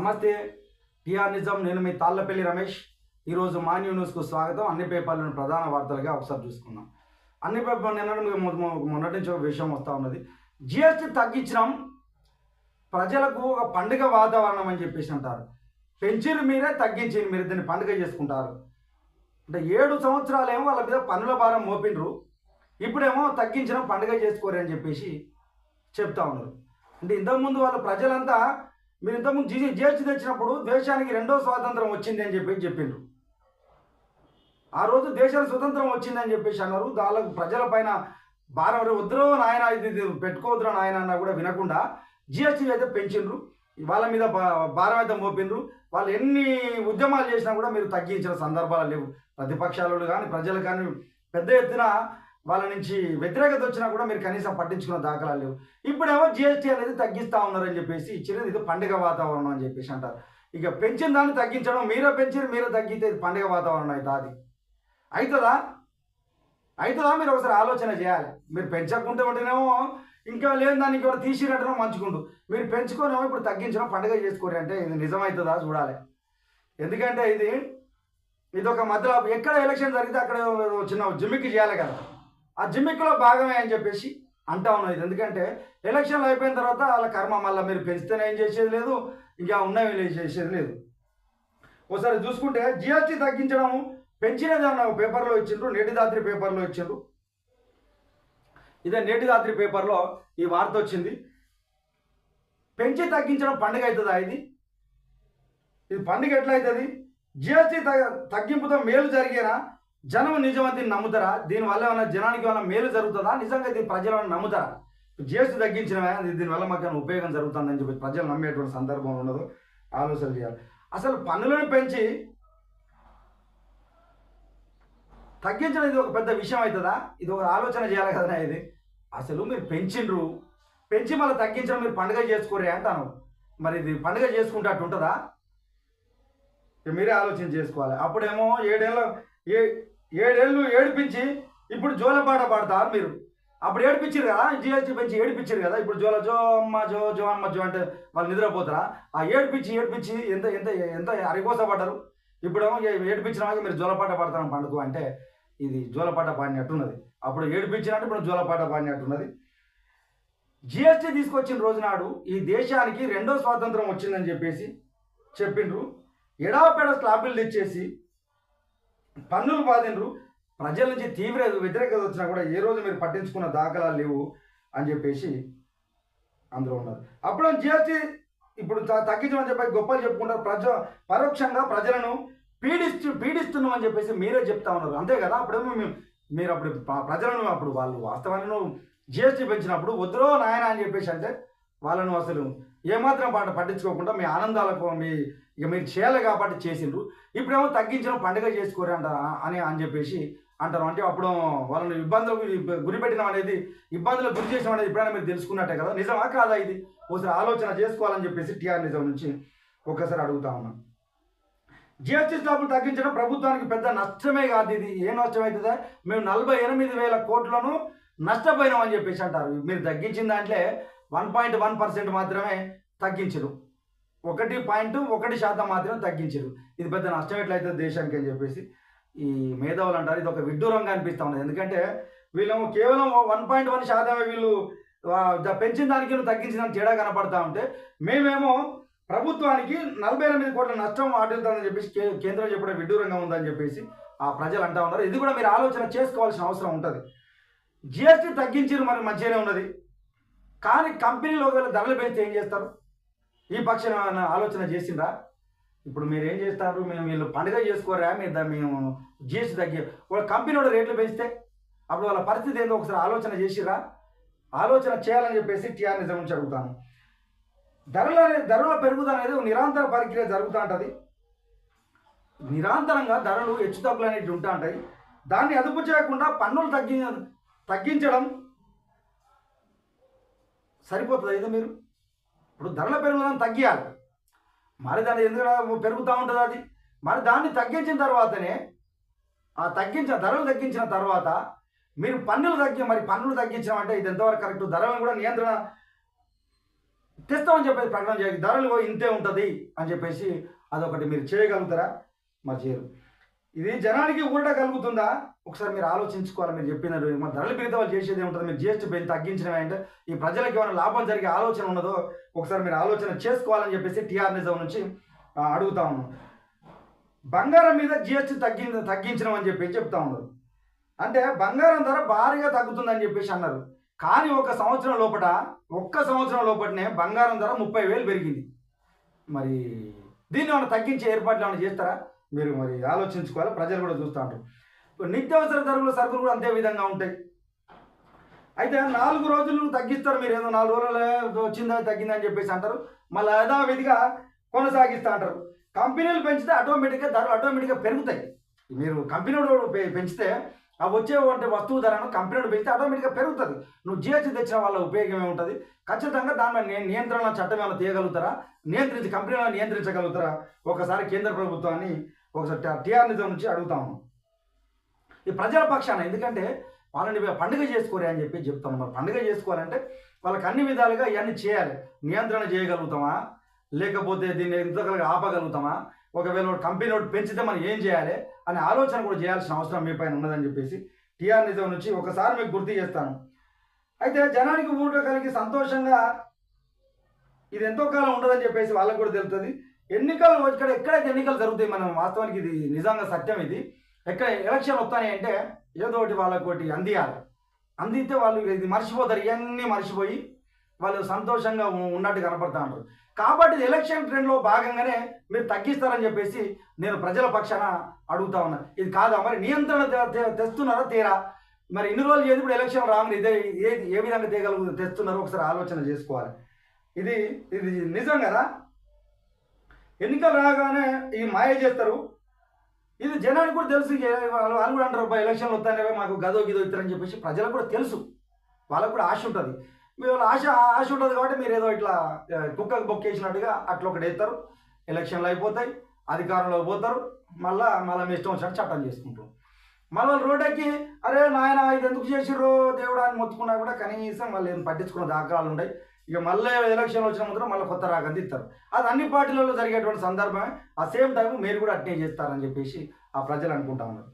నమస్తే టిఆర్ నిజం. నేను మీ తాళ్ళపల్లి రమేష్. ఈరోజు మాన్యూ న్యూస్కు స్వాగతం. అన్ని పేపర్లను ప్రధాన వార్తలుగా ఒకసారి చూసుకుందాం. అన్ని పేపర్ నిన్న మొన్నటి నుంచి ఒక విషయం వస్తూ ఉన్నది. జిఎస్టీ తగ్గించడం ప్రజలకు ఒక పండుగ వాతావరణం అని చెప్పేసి అంటారు. పెంచిరు మీరే తగ్గించి మీరు దీన్ని పండుగ చేసుకుంటారు. అంటే ఏడు సంవత్సరాలేమో వాళ్ళ మీద పనుల భారం మోపిండ్రు. ఇప్పుడేమో తగ్గించడం పండుగ చేసుకోరు అని చెప్పేసి చెప్తా ఉన్నారు. అంటే ఇంతకుముందు వాళ్ళ ప్రజలంతా మీరు ఇంతకుముందు జీ జిఎస్టీ తెచ్చినప్పుడు దేశానికి రెండో స్వాతంత్రం వచ్చింది అని చెప్పి చెప్పిండ్రు. ఆ రోజు దేశానికి స్వతంత్రం వచ్చిందని చెప్పేసి అన్నారు. దానికి ప్రజల పైన భారం వద్దురో నాయన ఇది ఇది పెట్టుకోవద్దురా నాయన అన్న కూడా వినకుండా జిఎస్టీ అయితే పెంచిండ్రు. వాళ్ళ మీద భారం అయితే మోపిండ్రు. వాళ్ళు ఎన్ని ఉద్యమాలు చేసినా కూడా మీరు తగ్గించిన సందర్భాలు లేవు. ప్రతిపక్షాలు కానీ ప్రజలు కానీ పెద్ద ఎత్తున వాళ్ళ నుంచి వ్యతిరేకత వచ్చినా కూడా మీరు కనీసం పట్టించుకున్న దాఖలాలు లేవు. ఇప్పుడేమో జిఎస్టీ అనేది తగ్గిస్తూ ఉన్నారని చెప్పేసి ఇచ్చినది ఇది పండుగ వాతావరణం అని చెప్పేసి అంటారు. ఇక పెంచిన దాన్ని తగ్గించడం మీరే పెంచారు మీరే తగ్గితే ఇది పండుగ వాతావరణం అవుతుంది అది. అవుతుందా అవుతుందా మీరు ఒకసారి ఆలోచన చేయాలి. మీరు పెంచకుంటే ఉంటేనేమో ఇంకా లేని దాన్ని ఇంకెవరు తీసినట్టునో మంచుకుంటూ మీరు పెంచుకోనేమో ఇప్పుడు తగ్గించడం పండుగ చేసుకోరు అంటే ఇది నిజమవుతుందా చూడాలి. ఎందుకంటే ఇది ఇది ఒక మధ్యలో ఎక్కడ ఎలక్షన్ జరిగితే అక్కడ చిన్న జిమ్మికి చేయాలి కదా. ఆ జిమ్మిక్కులో భాగమే అని చెప్పేసి అంటా ఉన్నది. ఇది ఎందుకంటే ఎలక్షన్లు అయిపోయిన తర్వాత వాళ్ళ కర్మ మళ్ళీ మీరు పెంచితేనే ఏం చేసేది లేదు ఇంకా ఉన్నవి చేసేది లేదు. ఒకసారి చూసుకుంటే జిఎస్టీ తగ్గించడం పెంచినది అన్న పేపర్లో ఇచ్చిండ్రు నేటిదాత్రి పేపర్లో ఇచ్చిండ్రు. ఇదే నేటిదాత్రి పేపర్లో ఈ వార్త వచ్చింది. పెంచి తగ్గించడం పండుగ అవుతుందా ఇది? ఇది పండుగ ఎట్లా అవుతుంది జిఎస్టీ తగ్గింపుతో మేలు జరిగేనా? జనం నిజమని దీన్ని నమ్ముతారా? దీనివల్ల ఏమైనా జనానికి ఏమైనా మేలు జరుగుతుందా? నిజంగా దీని ప్రజలు ఏమైనా నమ్ముతారా? జిఎస్టీ తగ్గించిన దీనివల్ల మాకు ఏమైనా ఉపయోగం జరుగుతుందని చెప్పి ప్రజలు నమ్మేటువంటి సందర్భం ఉండదు ఆలోచన చేయాలి. అసలు పన్నులను పెంచి తగ్గించడం ఇది ఒక పెద్ద విషయం అవుతుందా? ఇది ఒక ఆలోచన చేయాలి కదా ఇది. అసలు మీరు పెంచిండ్రు. పెంచి మళ్ళీ తగ్గించడం మీరు పండుగ చేసుకోరే అంటాను. మరి ఇది పండుగ చేసుకుంటే అట్టు ఉంటుందా మీరే ఆలోచన చేసుకోవాలి. అప్పుడేమో ఏడేళ్ళ ఏ ఏడేళ్ళు ఏడిపించి ఇప్పుడు జోలపాట పాడతారు మీరు. అప్పుడు ఏడిపించారు కదా జిఎస్టీ పెంచి ఏడిపించారు కదా ఇప్పుడు జోల జో అమ్మ జో జో అమ్మ జో అంటే వాళ్ళు నిద్రపోతారా? ఆ ఏడిపించి ఏడిపించి ఎంత ఎంత ఎంత అరికోస పడ్డారు? ఇప్పుడేమో ఏడిపించిన వాళ్ళకి మీరు జోలపాట పాడతాను పండుగ అంటే ఇది జోలపాట పాడినట్టున్నది. అప్పుడు ఏడిపించినట్టు ఇప్పుడు జోలపాట పాడినట్టున్నది. జిఎస్టీ తీసుకొచ్చిన రోజునాడు ఈ దేశానికి రెండో స్వాతంత్రం వచ్చిందని చెప్పేసి చెప్పిండ్రు. ఎడాపెడ స్లాబులు తెచ్చేసి పన్నులు బాధిండ్రు. ప్రజల నుంచి తీవ్ర వ్యతిరేకత వచ్చినా కూడా ఏ రోజు మీరు పట్టించుకున్న దాఖలాలు లేవు అని చెప్పేసి అందులో ఉన్నారు. అప్పుడు జిఎస్టీ ఇప్పుడు తగ్గించమని చెప్పి గొప్పలు చెప్పుకుంటారు. ప్రజ పరోక్షంగా ప్రజలను పీడిస్తు పీడిస్తున్నాం అని చెప్పేసి మీరే చెప్తా ఉన్నారు. అంతే కదా? అప్పుడేమో మేము మీరు అప్పుడు ప్రజలను అప్పుడు వాళ్ళు వాస్తవాలను జిఎస్టీ పెంచినప్పుడు వద్దురో నాయన అని చెప్పేసి అంటే వాళ్ళను అసలు ఏమాత్రం పాట పట్టించుకోకుండా మీ ఆనందాలకు మీ ఇక మీరు చేయాలి కాబట్టి చేసిండ్రు. ఇప్పుడేమో తగ్గించడం పండుగ చేసుకోరు అంట అని అని చెప్పేసి అంటారు. అంటే అప్పుడు వాళ్ళని ఇబ్బందులకు గురిపెట్టడం అనేది ఇబ్బందులకు గురి చేసడం అనేది ఎప్పుడైనా మీరు తెలుసుకున్నట్టే కదా. నిజమా కాదా ఇది? ఒకసారి ఆలోచన చేసుకోవాలని చెప్పేసి టీఆర్ నిజం నుంచి ఒక్కసారి అడుగుతా ఉన్నాం. జిఎస్టీ స్లాబులు తగ్గించడం ప్రభుత్వానికి పెద్ద నష్టమే కాదు ఇది. ఏ నష్టం అవుతుందా? మేము నలభై ఎనిమిది వేల కోట్లను నష్టపోయినాం అని చెప్పేసి అంటారు. మీరు తగ్గించిన దాంట్లో వన్ పాయింట్ వన్ పర్సెంట్ మాత్రమే తగ్గించరు ఒకటి పాయింట్ ఒకటి శాతం మాత్రమే తగ్గించరు ఇది పెద్ద నష్టం ఎట్లయితే దేశానికి అని చెప్పేసి ఈ మేధావులు అంటారు. ఇది ఒక విడ్డూరంగా అనిపిస్తూ ఉన్నది. ఎందుకంటే వీళ్ళేమో కేవలం వన్ పాయింట్ వన్ శాతమే వీళ్ళు పెంచిన దానికి తగ్గించిన తేడా కనపడతా ఉంటే మేమేమో ప్రభుత్వానికి నలభై ఎనిమిది కోట్ల నష్టం వాటిల్తుందని చెప్పేసి కేంద్రం చెప్పడం విడ్డూరంగా ఉందని చెప్పేసి ఆ ప్రజలు అంటా ఉన్నారు. ఇది కూడా మీరు ఆలోచన చేసుకోవాల్సిన అవసరం ఉంటుంది. జిఎస్టీ తగ్గించారు మరి మంచిగానే ఉన్నది. కానీ కంపెనీలో ఒకవేళ ధరలు పెంచితే ఏం చేస్తారు? ఈ పక్షం ఆలోచన చేసిందా? ఇప్పుడు మీరు ఏం చేస్తారు? మేము వీళ్ళు పండుగ చేసుకోరా? మీరు మేము జిఎస్టీ తగ్గి వాళ్ళ కంపెనీ కూడా రేట్లు పెంచితే అప్పుడు వాళ్ళ పరిస్థితి ఏందో ఒకసారి ఆలోచన చేసిరా ఆలోచన చేయాలని చెప్పేసి టీఆర్ నిజం నుంచి అడుగుతాను. ధరల ధరల పెరుగుదల అనేది ఒక నిరంతర ప్రక్రియ జరుగుతూ ఉంటుంది. నిరంతరంగా ధరలు హెచ్చు తగ్గులు అనేవి ఉంటా ఉంటాయి. దాన్ని అదుపు చేయకుండా పన్నులు తగ్గి తగ్గించడం సరిపోతుంది అయితే మీరు? ఇప్పుడు ధరల పెరుగుదల తగ్గియాలి. మరి దాన్ని ఎందుకు పెరుగుతూ ఉంటుంది అది? మరి దాన్ని తగ్గించిన తర్వాతనే ఆ తగ్గించిన ధరలు తగ్గించిన తర్వాత మీరు పన్నులు తగ్గి మరి పన్నులు తగ్గించామంటే ఇది ఎంతవరకు కరెక్ట్? ధరలను కూడా నియంత్రణ తెస్తామని చెప్పేసి ప్రకటన చేయాలి. ధరలు ఇంతే ఉంటుంది అని చెప్పేసి అదొకటి మీరు చేయగలుగుతారా? మరి చేయరు. ఇది జనానికి ఊరట కలుగుతుందా? ఒకసారి మీరు ఆలోచించుకోవాలి మీరు చెప్పినారు మన ధరలు పెరిగితే వాళ్ళు చేసేది ఉంటుంది మీరు జిఎస్టీ పెంచి తగ్గించడం అంటే ఈ ప్రజలకు ఏమైనా లాభం జరిగే ఆలోచన ఉన్నదో ఒకసారి మీరు ఆలోచన చేసుకోవాలని చెప్పేసి టీఆర్ నిజం నుంచి అడుగుతా ఉన్నాం బంగారం మీద జిఎస్టీ తగ్గి తగ్గించడం అని చెప్పి చెప్తా ఉన్నారు. అంటే బంగారం ధర భారీగా తగ్గుతుందని చెప్పేసి అన్నారు. కానీ ఒక సంవత్సరం లోపల ఒక్క సంవత్సరం లోపలనే బంగారం ధర ముప్పై వేలు పెరిగింది. మరి దీన్ని ఏమైనా తగ్గించే ఏర్పాట్లు ఏమైనా చేస్తారా? మీరు మరి ఆలోచించుకోవాలి ప్రజలు కూడా చూస్తూ ఉంటారు. నిత్యావసర ధరలు సరుకులు కూడా అంతే విధంగా ఉంటాయి. అయితే నాలుగు రోజులు తగ్గిస్తారు మీరు ఏదో నాలుగు రోజులు వచ్చిందా తగ్గిందని చెప్పేసి అంటారు. మళ్ళీ యథావిధిగా కొనసాగిస్తూ అంటారు. కంపెనీలు పెంచితే ఆటోమేటిక్గా ధరలు ఆటోమేటిక్గా పెరుగుతాయి. మీరు కంపెనీ పెంచితే ఆ వచ్చే అంటే వస్తువు ధరను కంపెనీ పెంచితే ఆటోమేటిక్గా పెరుగుతుంది. నువ్వు జిఎస్టీ తెచ్చిన వాళ్ళ ఉపయోగం ఏముంటుంది? ఖచ్చితంగా దాని నియంత్రణ చట్టం ఏమైనా తీయగలుగుతారా? నియంత్రించి కంపెనీలను నియంత్రించగలుగుతారా? ఒకసారి కేంద్ర ప్రభుత్వాన్ని ఒకసారి టీఆర్ నిజం నుంచి అడుగుతా ఉన్నాం. ఈ ప్రజల పక్షాన ఎందుకంటే వాళ్ళని పండుగ చేసుకోరే అని చెప్పి చెప్తాం మరి పండుగ చేసుకోవాలంటే వాళ్ళకి అన్ని విధాలుగా ఇవన్నీ చేయాలి. నియంత్రణ చేయగలుగుతామా? లేకపోతే దీన్ని ఎంతకలుగా ఆపగలుగుతామా? ఒకవేళ కంపెనీ ఒకటి పెంచితే మనం ఏం చేయాలి? అనే ఆలోచన కూడా చేయాల్సిన అవసరం మీ పైన ఉన్నదని చెప్పేసి టీఆర్ నిజం నుంచి ఒకసారి మీకు గుర్తు చేస్తాను. అయితే జనానికి ఊట కలిగి సంతోషంగా ఇది ఎంతో కాలం ఉండదని చెప్పేసి వాళ్ళకు కూడా తెలుస్తుంది. ఎన్నికలు ఇక్కడ ఎక్కడైతే ఎన్నికలు జరుగుతాయి మనం వాస్తవానికి ఇది నిజంగా సత్యం ఇది. ఎక్కడ ఎలక్షన్ వస్తాయి అంటే ఏదో ఒకటి వాళ్ళకి ఒకటి అందియాలి. అందితే వాళ్ళు ఇది మర్చిపోతారు ఇవన్నీ మర్చిపోయి వాళ్ళు సంతోషంగా ఉన్నట్టు కనపడతా ఉంటారు. కాబట్టి ఇది ఎలక్షన్ ట్రెండ్లో భాగంగానే మీరు తగ్గిస్తారని చెప్పేసి నేను ప్రజల పక్షాన అడుగుతా ఉన్నా. ఇది కాదా? మరి నియంత్రణ తెస్తున్నారా? తీరా? మరి ఇన్ని రోజులు చేసి ఇప్పుడు ఎలక్షన్ రాగానే ఇదే ఏది ఏ విధంగా తీయగలుగు తెస్తున్నారో? ఒకసారి ఆలోచన చేసుకోవాలి. ఇది ఇది నిజం కదా? ఎన్నికలు రాగానే ఈ మాయ చేస్తారు. ఇది జనానికి కూడా తెలుసు ఇక వాళ్ళు వాళ్ళు కూడా అంటారు "అబ్బా, ఎలక్షన్లు వస్తానే మాకు గదో గిదో ఇస్తారని చెప్పేసి ప్రజలకు కూడా తెలుసు. వాళ్ళకు కూడా ఆశ ఉంటుంది. మీ ఆశ ఆశ ఉంటుంది కాబట్టి మీరు ఏదో ఇట్లా కుక్కకు బొక్కేసినట్టుగా అట్లా ఒకటి వేస్తారు. ఎలక్షన్లు అయిపోతాయి అధికారంలో పోతారు. మళ్ళా మళ్ళీ మీ ఇష్టం వచ్చినట్టు చట్టం చేసుకుంటారు. మళ్ళీ వాళ్ళు రోడ్డెక్కి అరే నాయన ఇది ఎందుకు చేసిర్రో దేవుడు అని మొత్తుకున్నా కూడా కనీసం వాళ్ళు ఏం పట్టించుకున్న దాఖలాలు ఉన్నాయి ఇక మళ్ళీ ఎలక్షన్ వచ్చిన మాత్రం మళ్ళీ కొత్త రాగం ఇస్తారు అది అన్ని పార్టీలలో జరిగేటువంటి సందర్భమే. ఆ సేమ్ టైం మీరు కూడా అట్నే చేస్తారని చెప్పేసి ఆ ప్రజలు అనుకుంటా ఉన్నారు.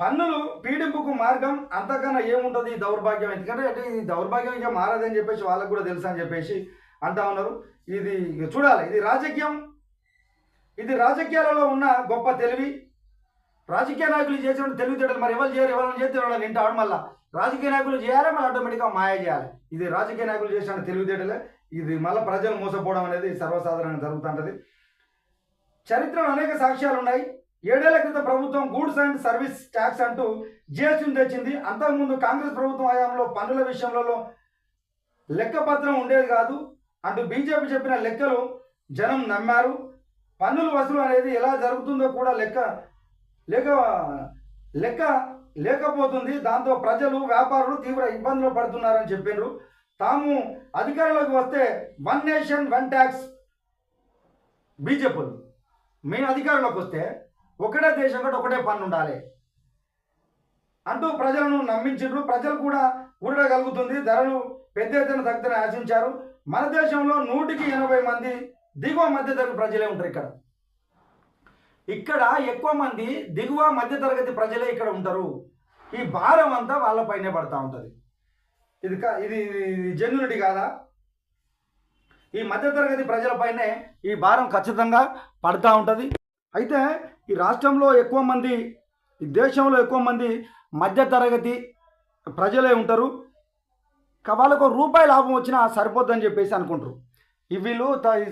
పన్నులు పీడింపుకు మార్గం అంతకన్నా ఏముంటుంది ఈ దౌర్భాగ్యం? ఎందుకంటే అంటే ఈ దౌర్భాగ్యం ఇక మారదని చెప్పేసి వాళ్ళకు కూడా తెలుసు అని చెప్పేసి అంటా ఉన్నారు. ఇది ఇక చూడాలి. ఇది రాజకీయం. ఇది రాజకీయాలలో ఉన్న గొప్ప తెలివి. రాజకీయ నాయకులు చేసిన తెలివితేటలు మరి ఎవరు చేయరు? ఎవరైనా చేస్తే వాళ్ళని వింటాడు మళ్ళీ. రాజకీయ నాయకులు చేయాలి? మళ్ళీ ఆటోమేటిక్గా మాయ చేయాలి? ఇది రాజకీయ నాయకులు చేసిన తెలివితేటలే. ఇది మళ్ళీ ప్రజలు మోసపోవడం అనేది సర్వసాధారణంగా జరుగుతుంటుంది. చరిత్రలో అనేక సాక్ష్యాలు ఉన్నాయి. ఏడేళ్ళ క్రితం ప్రభుత్వం గూడ్స్ అండ్ సర్వీస్ ట్యాక్స్ అంటూ జిఎస్టీని తెచ్చింది. అంతకుముందు కాంగ్రెస్ ప్రభుత్వం హయాంలో పన్నుల విషయంలో లెక్కపత్రం ఉండేది కాదు. అంటూ బీజేపీ చెప్పిన లెక్కలు జనం నమ్మారు. పన్నుల వసూలు అనేది ఎలా జరుగుతుందో కూడా లెక్క లేక లెక్క లేకపోతుంది దాంతో ప్రజలు వ్యాపారులు తీవ్ర ఇబ్బందులు పడుతున్నారని చెప్పారు తాము అధికారంలోకి వస్తే వన్ నేషన్ వన్ ట్యాక్స్ బీజేపీలు. మేము అధికారంలోకి వస్తే ఒకటే దేశం కూడా ఒకటే పన్ను ఉండాలి. అంటూ ప్రజలను నమ్మించారు ప్రజలు కూడా ఊరగలుగుతుంది ధరలు పెద్ద ఎత్తున తగ్గుతారని ఆశించారు. మన దేశంలో నూటికి ఎనభై మంది దిగువ మధ్య తరగతి ప్రజలే ఉంటారు ఇక్కడ. ఇక్కడ ఎక్కువ మంది దిగువ మధ్యతరగతి ప్రజలే ఇక్కడ ఉంటారు. ఈ భారం అంతా వాళ్ళపైనే పడతా ఉంటుంది. ఇది కా- ఇది జన్యునిటి కాదా? ఈ మధ్యతరగతి ప్రజలపైనే ఈ భారం ఖచ్చితంగా పడుతూ ఉంటుంది. అయితే ఈ రాష్ట్రంలో ఎక్కువ మంది ఈ దేశంలో ఎక్కువ మంది మధ్యతరగతి ప్రజలే ఉంటారు. వాళ్ళకు రూపాయి లాభం వచ్చినా సరిపోద్దని చెప్పేసి అనుకుంటారు. వీళ్ళు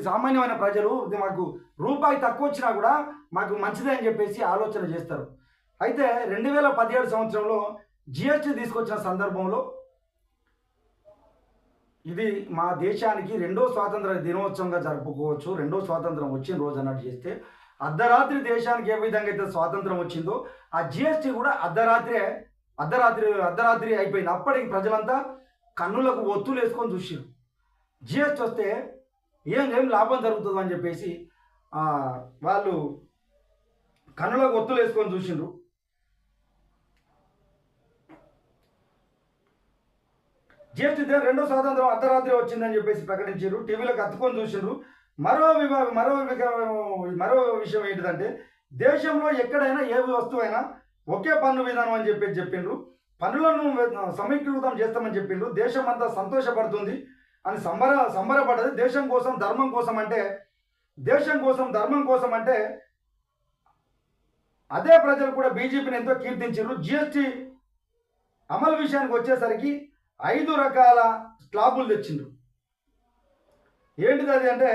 సామాన్యమైన ప్రజలు ఇది మాకు రూపాయి తక్కువ వచ్చినా కూడా మాకు మంచిదే అని చెప్పేసి ఆలోచన చేస్తారు. అయితే రెండు వేల పదిహేడు సంవత్సరంలో జిఎస్టీ తీసుకొచ్చిన సందర్భంలో ఇది మా దేశానికి రెండో స్వాతంత్ర దినోత్సవంగా జరుపుకోవచ్చు. రెండో స్వాతంత్రం వచ్చిన రోజు అన్నట్టు చేస్తే అర్ధరాత్రి దేశానికి ఏ విధంగా అయితే స్వాతంత్రం వచ్చిందో ఆ జిఎస్టీ కూడా అర్ధరాత్రే అర్ధరాత్రి అర్ధరాత్రి అయిపోయింది. అప్పటికి ప్రజలంతా కన్నులకు ఒత్తులు వేసుకొని చూసారు జిఎస్టీ వస్తే ఏం ఏం లాభం జరుగుతుంది అని చెప్పేసి వాళ్ళు కన్నులో ఒత్తులు వేసుకొని చూసిండ్రు. జిఎస్టీ రెండో స్వాతంత్రం అర్ధరాత్రి వచ్చిందని చెప్పేసి ప్రకటించారు టీవీలోకి అత్తుకొని చూసిండ్రు. మరో విభా మరో మరో విషయం ఏంటిదంటే దేశంలో ఎక్కడైనా ఏ వస్తువైనా ఒకే పన్ను విధానం అని చెప్పేసి చెప్పిండ్రు. పన్నులను సమీకృతం చేస్తామని చెప్పిండ్రు. దేశం అంతా సంతోషపడుతుంది. అని సంబర సంబరపడ్డది. దేశం కోసం ధర్మం కోసం అంటే దేశం కోసం ధర్మం కోసం అంటే అదే ప్రజలు కూడా బీజేపీని ఎంతో కీర్తించారు జిఎస్టీ అమలు విషయానికి వచ్చేసరికి ఐదు రకాల స్లాబులు తెచ్చిండ్రు. ఏంటిది అది అంటే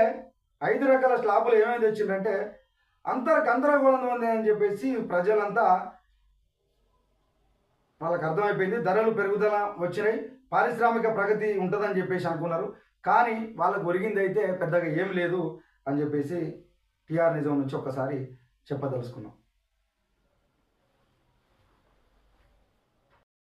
ఐదు రకాల స్లాబులు ఏమేమి తెచ్చిండ్రంటే అంతర గందరగోళం ఉంది అని చెప్పేసి ప్రజలంతా వాళ్ళకి అర్థమైపోయింది ధరలు పెరుగుదల వచ్చినాయి పారిశ్రామిక ప్రగతి ఉంటుందని చెప్పేసి అనుకున్నారు. కానీ వాళ్ళకు ఒరిగింది అయితే పెద్దగా ఏం లేదు అని చెప్పేసి టీఆర్ నిజం నుంచి ఒక్కసారి చెప్పదలుచుకున్నాం.